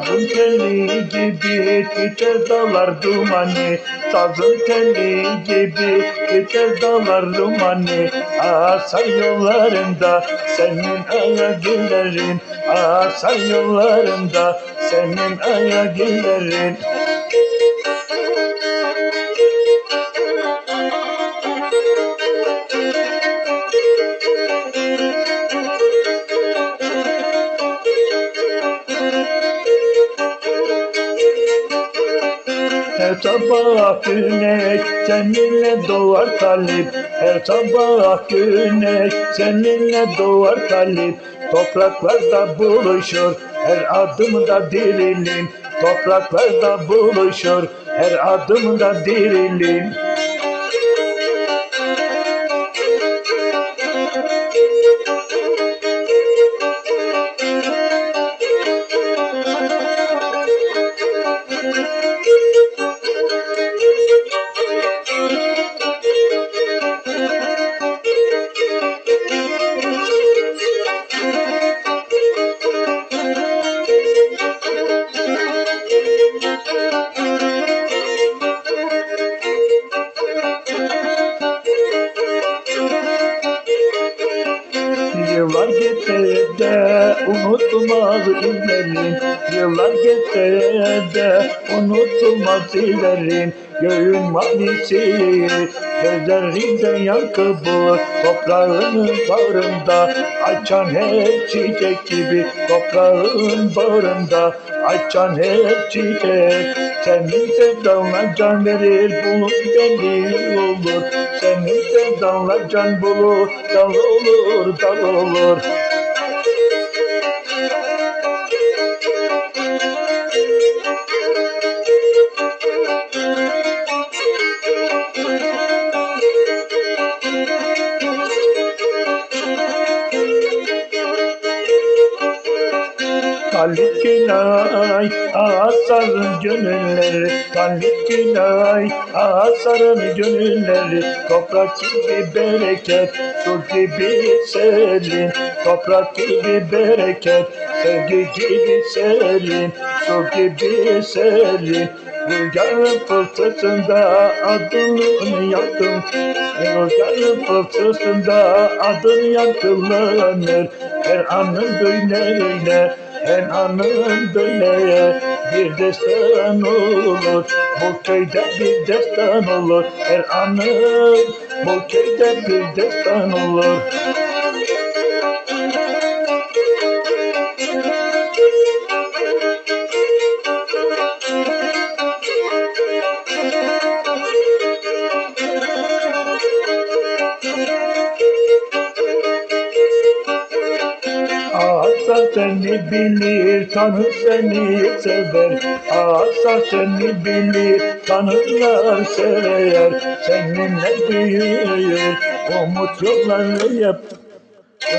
Sazın teli gibi titer dağlar dumanı Sazın teli gibi titer dağlar dumanı Asar yollarında senin ayak ilerin Asar yollarında senin ayak Her sabah güneş seninle doğar talip Her sabah güneş seninle doğar talip Topraklarda buluşur her adımda dirilin Topraklarda buluşur her adımda dirilin unutulmaz izlerin Yıllar geçse de unutulmaz izlerin Göğün mavisi gözlerinde yankı bulur Toprağın bağrında açan her çiçek gibi. Toprağın bağrında açan her çiçek. Senin sevdanla can verir bulur belli olur. Senin sevdanla can bulur dal olur dal olur Talip günay asarın gönülleri. Talip günay asarın gönülleri. Toprak gibi bereket su gibi serin. Toprak gibi bereket sevgi gibi serin. Su gibi serin. Rüzgarın fırtısında adını yaktım Rüzgarın fırtısında adın yankılanır Her anın böyle her anın böyle bir destan olur. Bu köyde bir destan olur. Her anın bu köyde bir destan olur Asa seni bilir, tanır seni sever. Asa seni bilir, tanırlar sever. Seninle büyür, umut yolları yap.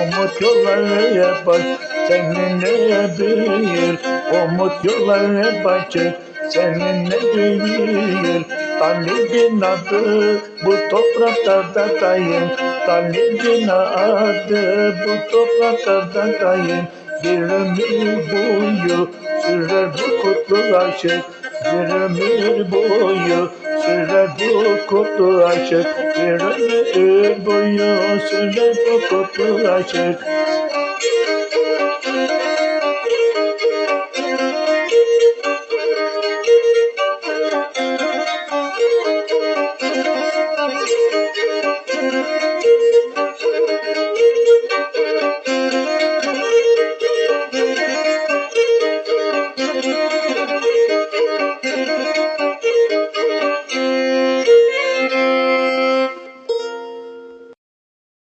Umut yolları yapar, seninle büyür. Umut yolları açık, seninle büyür. Talibin adı bu topraklarda dayın. Talibin adı bu topraklarda dayın. Bir ömür boyu sürer bu kutlu aşık. Bir ömür boyu sürer bu kutlu aşık. Bir ömür boyu sürer bu kutlu aşık.